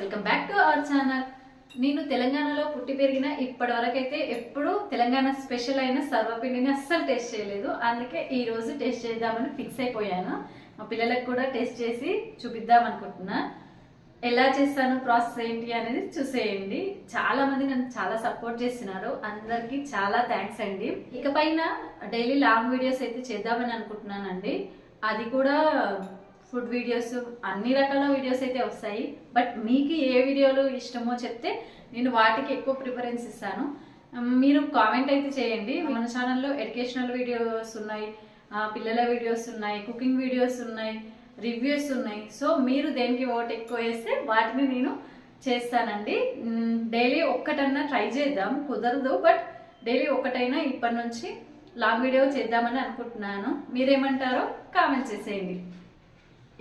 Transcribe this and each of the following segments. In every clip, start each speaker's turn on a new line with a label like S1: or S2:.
S1: Welcome back to our channel నేను తెలంగాణలో పుట్టి పెరిగిన ఇప్పటి వరకు అయితే ఎప్పుడు తెలంగాణ స్పెషల్ అయిన సర్వపిండిని అస్సలు టేస్ట్ చేయలేదు. అందుకే ఈ రోజు టేస్ట్ చేద్దామని ఫిక్స్ అయిపోయాను. మా పిల్లలకు కూడా టేస్ట్ చేసి చూపిద్దాం అనుకుంటున్నా. ఎలా చేస్తాను ప్రాసెస్ ఏంటి అనేది చూసేయండి. చాలా మంది నన్ను చాలా సపోర్ట్ చేస్తున్నారు. అందరికీ చాలా థ్యాంక్స్ అండి. ఇకపైన డైలీ లాంగ్ వీడియోస్ అయితే చేద్దామని అనుకుంటున్నానండి. అది కూడా ఫుడ్ వీడియోస్ అన్ని రకాల వీడియోస్ అయితే వస్తాయి. బట్ మీకు ఏ వీడియోలు ఇష్టమో చెప్తే నేను వాటికి ఎక్కువ ప్రిఫరెన్స్ ఇస్తాను. మీరు కామెంట్ అయితే చేయండి. మన ఛానల్లో ఎడ్యుకేషనల్ వీడియోస్ ఉన్నాయి పిల్లల వీడియోస్ ఉన్నాయి కుకింగ్ వీడియోస్ ఉన్నాయి రివ్యూస్ ఉన్నాయి. సో మీరు దేనికి ఓట్ ఎక్కువ వేస్తే వాటిని నేను చేస్తానండి. డైలీ ఒక్కటన్నా ట్రై చేద్దాం. కుదరదు బట్ డైలీ ఒక్కటైనా ఇప్పటి నుంచి లాంగ్ వీడియో చేద్దామని అనుకుంటున్నాను. మీరేమంటారో కామెంట్ చేసేయండి.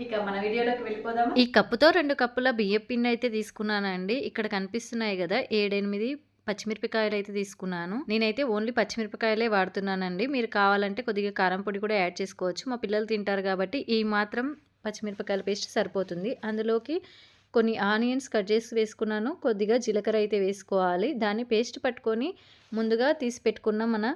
S1: ఇక మన వీడియోలోకి వెళ్ళిపోదాము?
S2: ఈ కప్పుతో రెండు కప్పుల బియ్యం పిండి అయితే తీసుకున్నానండి. ఇక్కడ కనిపిస్తున్నాయి కదా ఏడెనిమిది పచ్చిమిరపకాయలు అయితే తీసుకున్నాను. నేనైతే ఓన్లీ పచ్చిమిరపకాయలే వాడుతున్నానండి. మీరు కావాలంటే కొద్దిగా కారం పొడి కూడా యాడ్ చేసుకోవచ్చు. మా పిల్లలు తింటారు కాబట్టి ఈ మాత్రం పచ్చిమిరపకాయల పేస్ట్ సరిపోతుంది. అందులోకి కొన్ని ఆనియన్స్ కట్ చేసి వేసుకున్నాను. కొద్దిగా జీలకర్ర అయితే వేసుకోవాలి. దాన్ని పేస్ట్ పట్టుకొని ముందుగా తీసి పెట్టుకున్న మన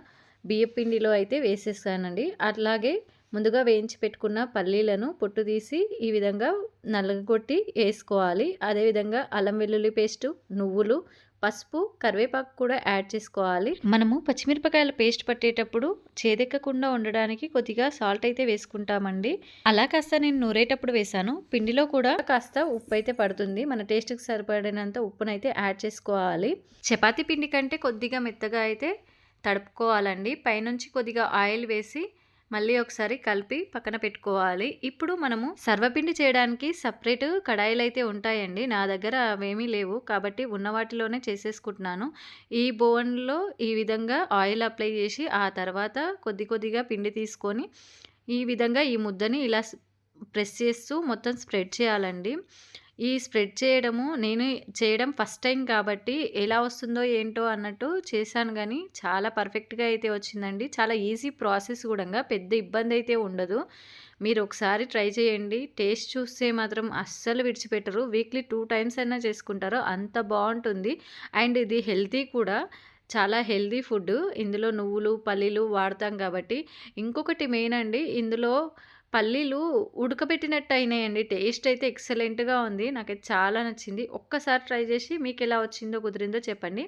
S2: బియ్యపిండిలో అయితే వేసేసానండి. అట్లాగే ముందుగా వేయించి పెట్టుకున్న పల్లీలను పొట్టు తీసి ఈ విధంగా నల్లగొట్టి వేసుకోవాలి. అదేవిధంగా అల్లం వెల్లుల్లి పేస్టు నువ్వులు పసుపు కరివేపాకు కూడా యాడ్ చేసుకోవాలి. మనము పచ్చిమిరపకాయల పేస్ట్ పట్టేటప్పుడు చేదెక్కకుండా ఉండడానికి కొద్దిగా సాల్ట్ అయితే వేసుకుంటామండి. అలా కాస్త నేను నూరేటప్పుడు వేసాను పిండిలో కూడా కాస్త ఉప్పు అయితే పడుతుంది. మన టేస్ట్కి సరిపడినంత ఉప్పునైతే యాడ్ చేసుకోవాలి. చపాతీ పిండి కంటే కొద్దిగా మెత్తగా అయితే తడుపుకోవాలండి. పైనుంచి కొద్దిగా ఆయిల్ వేసి మళ్ళీ ఒకసారి కలిపి పక్కన పెట్టుకోవాలి. ఇప్పుడు మనము సర్వపిండి చేయడానికి సపరేట్ కడాయిలు అయితే ఉంటాయండి. నా దగ్గర అవేమీ లేవు. కాబట్టి ఉన్న వాటిలోనే చేసేసుకుంటున్నాను. ఈ బోన్లో ఈ విధంగా ఆయిల్ అప్లై చేసి ఆ తర్వాత కొద్ది కొద్దిగా పిండి తీసుకొని ఈ విధంగా ఈ ముద్దని ఇలా ప్రెస్ చేస్తూ మొత్తం స్ప్రెడ్ చేయాలండి. ఈ స్ప్రెడ్ చేయడము నేను చేయడం ఫస్ట్ టైం కాబట్టి ఎలా వస్తుందో ఏంటో అన్నట్టు చేశాను కానీ చాలా పర్ఫెక్ట్గా అయితే వచ్చిందండి. చాలా ఈజీ ప్రాసెస్ కూడా పెద్ద ఇబ్బంది అయితే ఉండదు. మీరు ఒకసారి ట్రై చేయండి. టేస్ట్ చూస్తే మాత్రం అస్సలు విడిచిపెట్టరు. వీక్లీ టూ టైమ్స్ అయినా చేసుకుంటారు అంత బాగుంటుంది. అండ్ ఇది హెల్తీ కూడా. చాలా హెల్తీ ఫుడ్ ఇందులో నువ్వులు పల్లీలు వాడతాం కాబట్టి. ఇంకొకటి మెయిన్ అండి ఇందులో పల్లీలు ఉడకబెట్టినట్టు అయినాయండి టేస్ట్ అయితే ఎక్సలెంట్గా ఉంది. నాకైతే చాలా నచ్చింది. ఒక్కసారి ట్రై చేసి మీకు ఎలా వచ్చిందో కుదిరిందో చెప్పండి.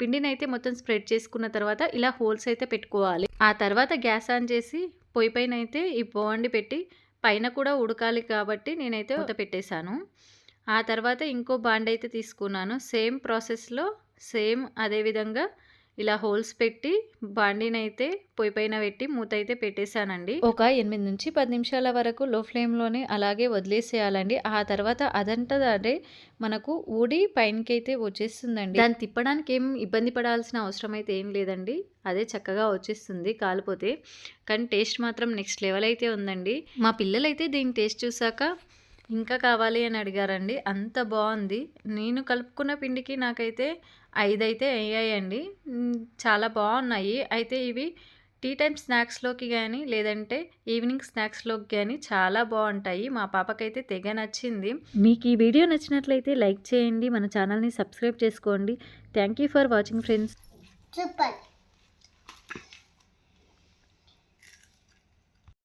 S2: పిండిని అయితే మొత్తం స్ప్రెడ్ చేసుకున్న తర్వాత ఇలా హోల్స్ అయితే పెట్టుకోవాలి. ఆ తర్వాత గ్యాస్ ఆన్ చేసి పొయ్యి పైన అయితే ఈ బోండి పెట్టి పైన కూడా ఉడకాలి కాబట్టి నేనైతే ఉత పెట్టేశాను. ఆ తర్వాత ఇంకో బాండ్ అయితే తీసుకున్నాను. సేమ్ ప్రాసెస్లో సేమ్ అదే విధంగా ఇలా హోల్స్ పెట్టి బాండీని అయితే పొయ్యి పైన పెట్టి మూత అయితే పెట్టేశానండి. ఒక ఎనిమిది నుంచి పది నిమిషాల వరకు లో ఫ్లేమ్లోనే అలాగే వదిలేసేయాలండి. ఆ తర్వాత అదంతా అదే మనకు ఊడి పైనకి అయితే వచ్చేస్తుందండి. దాన్ని తిప్పడానికి ఏం ఇబ్బంది పడాల్సిన అవసరం అయితే ఏం లేదండి. అదే చక్కగా వచ్చేస్తుంది కాలిపోతే. కానీ టేస్ట్ మాత్రం నెక్స్ట్ లెవెల్ అయితే ఉందండి. మా పిల్లలైతే దీని టేస్ట్ చూసాక ఇంకా కావాలి అని అడిగారండి. అంత బాగుంది. నేను కలుపుకున్న పిండికి నాకైతే ఐదు అయితే అయ్యాయండి చాలా బాగున్నాయి. అయితే ఇవి టీ టైం స్నాక్స్లోకి కానీ లేదంటే ఈవినింగ్ స్నాక్స్లోకి కానీ చాలా బాగుంటాయి. మా పాపకైతే తెగ నచ్చింది. మీకు ఈ వీడియో నచ్చినట్లయితే లైక్ చేయండి. మన ఛానల్ని సబ్స్క్రైబ్ చేసుకోండి. Thank you for watching friends.
S3: Super.